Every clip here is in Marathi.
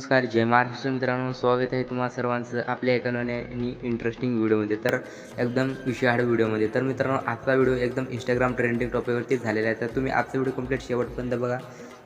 नमस्कार जय महाराष्ट्र मित्रांनो. स्वागत आहे तुम्हाला सर्वांचं आपल्या एका आणि इंटरेस्टिंग व्हिडिओमध्ये तर एकदम विषयाड व्हिडिओमध्ये तर मित्रांनो आजचा व्हिडिओ एकदम इंस्टाग्राम ट्रेंडिंग टॉपिकवरती झालेला आहे. तर तुम्ही आजचा व्हिडिओ कंप्लीट शेवटपर्यंत बघा.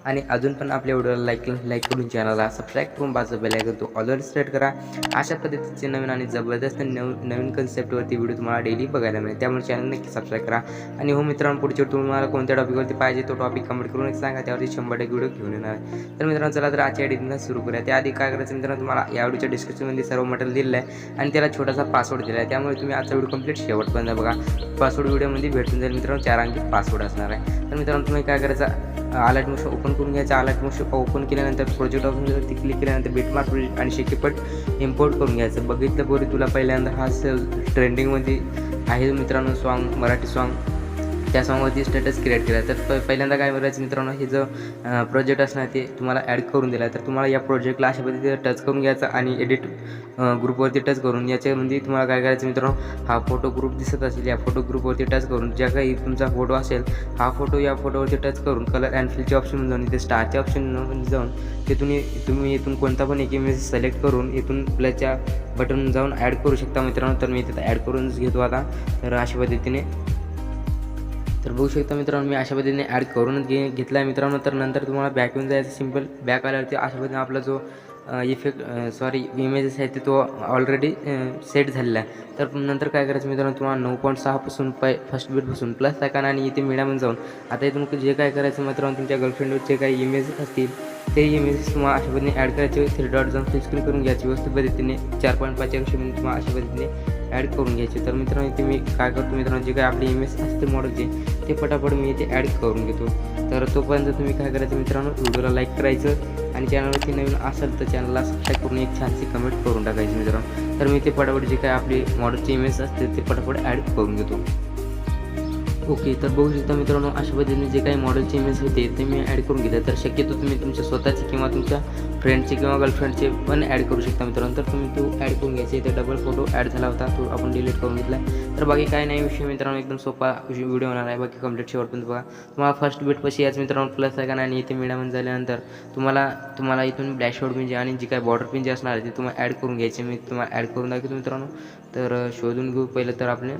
आणि अजून पण आपल्या व्हिडिओला लाईक लाईक करून चॅनलला सबस्क्राईब करून बाजू बेलायकन तो ऑलरेडी सेट करा. अशा पद्धतीचे नवीन आणि जबरदस्त नवीन नवीन कन्सेप्टवरती व्हिडिओ तुम्हाला डेली बघायला मिळेल. त्यामुळे चॅनल नक्की सबस्क्राईब करा. आणि हो मित्रांनो पुढचे तुम्हाला कोणत्या टॉपिकवरती पाहिजे तो टॉपिक कमेंट करून सांगा. त्यावरती शंभर टक्के व्हिडिओ घेऊन येणार आहे. तर मित्रांनो चला तर आजच्या एडिटिंगला सुरू करूया. त्याआधी काय करायचं मित्रांनो तुम्हाला या व्हिडिओच्या डिस्क्रिप्शनमध्ये सर्व मटेरियल दिलेलं आहे. आणि त्याला छोटासा पासवर्ड दिला आहे. त्यामुळे तुम्ही आजचा व्हिडिओ कंप्लीट शेवटपर्यंत बघा. पासवर्ड व्हिडिओमध्ये भेटून जाईल मित्रांनो. चार अंकी पासवर्ड असणार आहे. तर मित्रांनो तुम्ही काय करायचं आलाट मोशन ओपन करून घ्यायचा. आलाट मोशन ओपन केल्यानंतर प्रोजेक्ट ऑप्शनवरती क्लिक केल्यानंतर बेटमार्क प्रोजेक्ट आणि शेकीपट इम्पोर्ट करून घ्यायचं. बघितलं बोरी तुला पहिल्यांदा हा ट्रेंडिंगमध्ये आहे मित्रांनो सॉन्ग मराठी सॉन्ग त्या सॉंगवरती स्टेटस क्रिएट केला तर प पहिल्यांदा काय करायचं मित्रांनो हे जो प्रोजेक्ट असणार ते तुम्हाला ॲड करून दिला तर तुम्हाला या प्रोजेक्टला अशा पद्धतीने टच करून घ्यायचा आणि एडिट ग्रुपवरती टच करून याच्यामध्ये तुम्हाला काय करायचं मित्रांनो हा फोटो ग्रुप दिसत असेल या फोटो ग्रुपवरती टच करून ज्या काही तुमचा फोटो असेल हा फोटो या फोटोवरती टच करून कलर अँड फिलच्या ऑप्शन जाऊन इथे स्टारच्या ऑप्शन जाऊन तिथून तुम्ही इथून कोणता पण एक इमेज सिलेक्ट करून इथून प्लसच्या बटन जाऊन ॲड करू शकता मित्रांनो. तर मी तिथं ॲड करूनच घेतो आता. तर अशा पद्धतीने तर बघू शकता मित्रांनो मी अशा पद्धतीने ॲड करूनच घे घेतला आहे मित्रांनो. तर नंतर तुम्हाला बॅक येऊन जायचं सिंपल बॅक आल्यावरती अशा पद्धतीने आपला जो इफेक्ट सॉरी इमेजेस आहे ते तो ऑलरेडी सेट झालेला आहे. तर नंतर काय करायचं मित्रांनो तुम्हाला नऊ पॉईंट सहापासून पाय फर्स्ट बीटपासून प्लस सेकंड आणि इथे मिडियम जाऊन. आता इथून जे काय करायचं मित्रांनो तुमच्या गर्लफ्रेंडवरचे काही इमेजेस असतील ते इमेजेस तुम्हाला अशा पद्धतीने ॲड करायचे. थ्री डॉट जाऊन फिलस्क्रीन करून घ्यायची. व्यवस्थित पद्धतीने चार पॉईंट पाचच्या रेषेमध्ये तुम्हाला अशा पद्धतीने ॲड करून घ्यायचे. तर मित्रांनो इथे मी काय करतो मित्रांनो जे काय आपले इमेज असते मॉडेलचे ते पटापट मी इथे ॲड करून घेतो. तर तोपर्यंत तुम्ही काय करायचं मित्रांनो व्हिडिओला लाईक करायचं आणि चॅनलवरती नवीन असेल तर चॅनलला सबस्क्राईब करून एक छानशी कमेंट करून टाकायची मित्रांनो. तर मी ते पटापट जे काय आपली मॉडेलची इमेज असते ते पटापट ॲड करून घेतो. ओके तर बघू शकता मित्रांनो अशा पद्धतीने जे काही मॉडेलचे इमेज होते ते मी ॲड करून घेतले. तर शक्यतो तुम्ही तुमच्या स्वतःचे किंवा तुमच्या फ्रेंडचे किंवा गर्लफ्रेंडचे पण ॲड करू शकता मित्रांनो. तर तुम्ही तो ॲड करून घ्यायचे. ते डबल फोटो ॲड झाला होता तो आपण डिलीट करून घेतला तर बाकी काय नाही विषय मित्रांनो एकदम सोपा व्हिडिओ होणार आहे. बाकी कंप्लीट शेवटपर्यंत बघा. तुम्हाला फर्स्ट बीटपाशी याच मित्रांनो प्लस आहे का आणि इथे मिळामन झाल्यानंतर तुम्हाला तुम्हाला इथून डॅशबोर्ड पिन जे आणि जी काय बॉर्डर पिन जे असणार आहे ते तुम्हाला ॲड करून घ्यायचे. मी तुम्हाला ॲड करून दाखवतो मित्रांनो. तर शोधून घेऊ. पहिलं तर आपले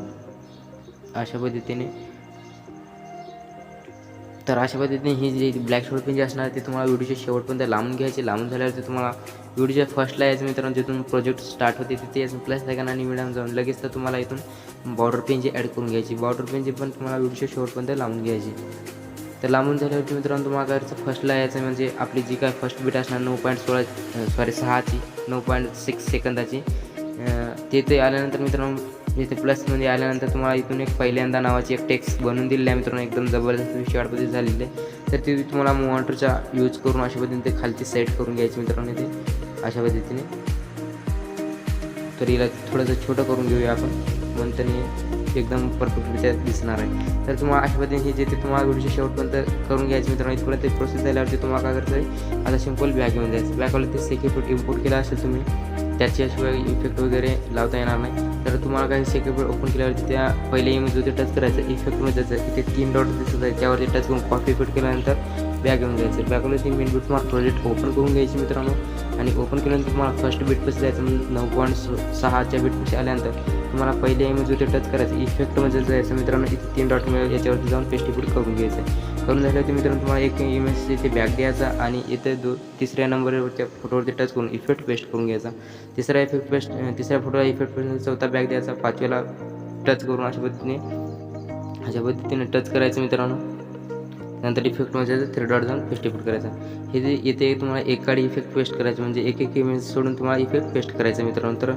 अशा पद्धतीने तर अशा पद्धतीने ही जी ब्लॅक शोड पेन जे असणार ते तुम्हाला व्हिडिओच्या शेवटपर्यंत लांबून घ्यायचे. लांबून झाल्यावर तुम्हाला व्हिडिओच्या फर्स्टला यायचं मित्रांनो जिथून प्रोजेक्ट स्टार्ट होते तिथे यायचं. प्लस सेकंड आणि मिडियम जाऊन लगेच तर तुम्हाला इथून बॉर्डर पेन जे ॲड करून घ्यायची. बॉर्डर पेन जे पण तुम्हाला व्हिडिओच्या शेवटपर्यंत लांबून घ्यायची. तर लांबून झाल्यावरती मित्रांनो तुम्हाला काय करायचं फर्स्टला यायचं म्हणजे आपली जी काय फर्स्ट बीट असणार नऊ पॉईंट सोळा सॉरी सहाची नऊ पॉईंट सिक्स सेकंदाची ते ते आल्यानंतर मित्रांनो इथे प्लसमध्ये आल्यानंतर तुम्हाला इथून एक पहिल्यांदा नावाची एक टेक्स्ट बनवून दिलेली आहे मित्रांनो. एकदम जबरदस्त विषय पद्धती झालेली. आहे तर ती तुम्हाला मोटरचा यूज करून अशा पद्धतीने ते खालची सेट करून घ्यायची मित्रांनो ते अशा पद्धतीने. तर हिला थोडंसं छोटं करून घेऊया आपण. नंतर एकदम परफेक्टरित्या दिसणार आहे. तर तुम्हाला अशा पद्धतीने हे जे ते तुम्हाला व्हिडिओच्या शेवटपर्यंत करून घ्यायचे मित्रांनो इथपर्यंत ते प्रोसेस झाल्यावरती तुम्हाला काय करायचं आहे? आता सिंपल बॅग घेऊन जायचं. बॅगवाला ते सेक्युरिटी इम्पोर्ट केला असेल तुम्ही. त्याच्याशिवाय इफेक्ट वगैरे लावता येणार नाही. तर तुम्हाला काही सेक्युरिटी ओपन केल्यावरती त्या पहिले होते टच करायचं इफेक्टमध्ये जायचं इथे तीन डॉट दिसत आहे. त्यावरती टच करून कॉपी फिट केल्यानंतर बॅग घेऊन जायचं. बॅगवाला तीन मिनिट तुम्हाला प्रोजेक्ट ओपन करून घ्यायची मित्रांनो. आणि ओपन केल्यानंतर तुम्हाला फर्स्ट बीटपासून जायचं म्हणजे नऊ पॉईंट सहाच्या बीटपाशी आल्यानंतर तुम्हाला पहिले इमेजवरती टच करायचं इफेक्टमध्ये जायचं मित्रांनो इथे तीन डॉट मिळेल याच्यावरती जाऊन पेस्टिफिट करून घ्यायचं. आहे करून झाल्यावरती मित्रांनो तुम्हाला एक इमेज इथे बॅग द्यायचा आणि इथे दो तिसऱ्या नंबरवरच्या फोटोवरती टच करून इफेक्ट पेस्ट करून घ्यायचा. तिसरा इफेक्ट पेस्ट तिसऱ्या फोटोला इफेक्ट पेस्ट चौथा बॅग द्यायचा पाचव्याला टच करून अशा पद्धतीने अशा पद्धतीने टच करायचं मित्रांनो. नंतर इफेक्ट म्हणजे थ्री डॉट जाऊन पेस्ट इफेक्ट करायचा. हे जे येथे तुम्हाला एक काडी इफेक्ट पेस्ट करायचं म्हणजे एक एक इमेज सोडून तुम्हाला इफेक्ट पेस्ट करायचं मित्रांनो. तर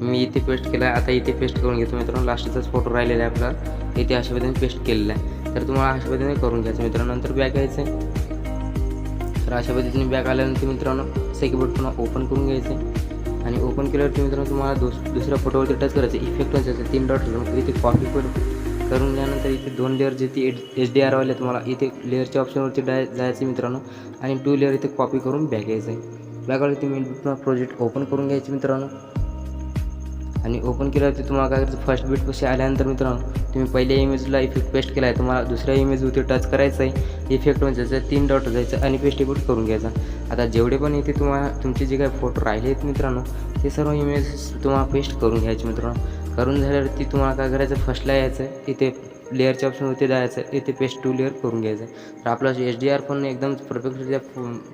मी इथे पेस्ट केला आहे. आता इथे पेस्ट करून घेतो मित्रांनो. लास्टचाच फोटो राहिलेला आहे आपला. इथे अशा पद्धतीने पेस्ट केलेला आहे. तर तुम्हाला अशा पद्धतीने करून घ्यायचं मित्रांनो. नंतर बॅग घ्यायचं आहे. तर अशा पद्धतीने बॅग आल्यानंतर मित्रांनो सेकंड पुन्हा ओपन करून घ्यायचं आहे. आणि ओपन केल्यावरती मित्रांनो तुम्हाला दुस दुसऱ्या फोटोवरती टच करायचं इफेक्ट जायचं तीन डॉट इथे कॉपी पण करून झाल्यानंतर इथे दोन लेअर जे ती एच डी आरवाले तुम्हाला इथे लेअरच्या ऑप्शनवरती डाय जायचं मित्रांनो. आणि टू लेअर इथे कॉपी करून बॅग घ्यायचं आहे बॅगवाले तुम्ही प्रोजेक्ट ओपन करून घ्यायचे मित्रांनो. आणि ओपन केल्यावरती तुम्हाला काय करायचं फर्स्ट बीट कसे आल्यानंतर मित्रांनो तुम्ही पहिल्या इमेजला इफेक्ट पेस्ट केला आहे तुम्हाला दुसऱ्या इमेजवरती टच करायचं आहे इफेक्ट म्हणजे जायचं तीन डॉट जायचं आणि पेस्ट करून घ्यायचा. आता जेवढे पण इथे तुम्हाला तुमचे जे काही फोटो राहिले आहेत मित्रांनो ते सर्व इमेज तुम्हाला पेस्ट करून घ्यायचे मित्रांनो. करून झाल्यावर ती तुम्हाला काय करायचं? फर्स्टला यायचं इथे लेअरच्या ऑप्शनवरती जायचं इथे पेस्ट टू लेअर करून घ्यायचं तर आपला एच डी आर फोन एकदम परफेक्टरित्या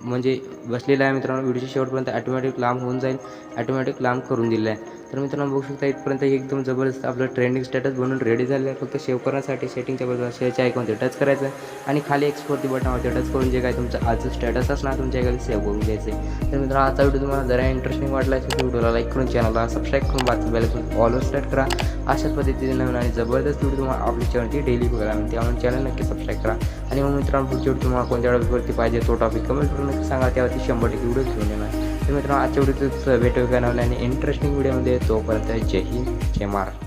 म्हणजे बसलेला आहे मित्रांनो. व्हिडिओच्या शेवटपर्यंत ॲटोमॅटिक लांब होऊन जाईल ॲटोमॅटिक लांब करून दिलं आहे. तर मित्रांनो बघू शकता इथपर्यंत एकदम जबरदस्त आपलं ट्रेंडिंग स्टेटस बनून रेडी झालेलं आहे फक्त सेव्ह करण्यासाठी सेटिंगच्या बरोबर शेअरच्या आयकॉनचे टच करायचं आणि खाली एक्सपोर्टची बटनावरती टच करून जे काय तुमचं आजचं स्टेटस असणार तुमच्या एखादी सेव्ह करून घ्यायचं आहे. तर मित्रांनो आजचा व्हिडिओ तुम्हाला जरा इंटरेस्टिंग वाटला असेल व्हिडिओला लाईक करून चॅनलला सबस्क्राईब करून बाकी बेल ऑलवर सेट करा. अशाच पद्धतीने नवीन आणि जबरदस्त व्हिडिओ तुम्हाला आपली चॅनलची डेली बघायला मिळते त्यामुळे चॅनल नक्की सबस्क्राईब करा. आणि मग मित्रांनो पुढच्या व्हिडिओ तुम्हाला कोणत्या टॉपिकवरती पाहिजे तो टॉपिक कमेंट करून नक्की सांगा. त्यावरती शंभर टक्के व्हिडिओ घेऊन येणार. तर मित्रांनो आजच्या व्हिडिओच भेटू का नवल्याने इंटरेस्टिंग व्हिडिओमध्ये तोपर्यंत जय हिंद जय महाराष्ट्र.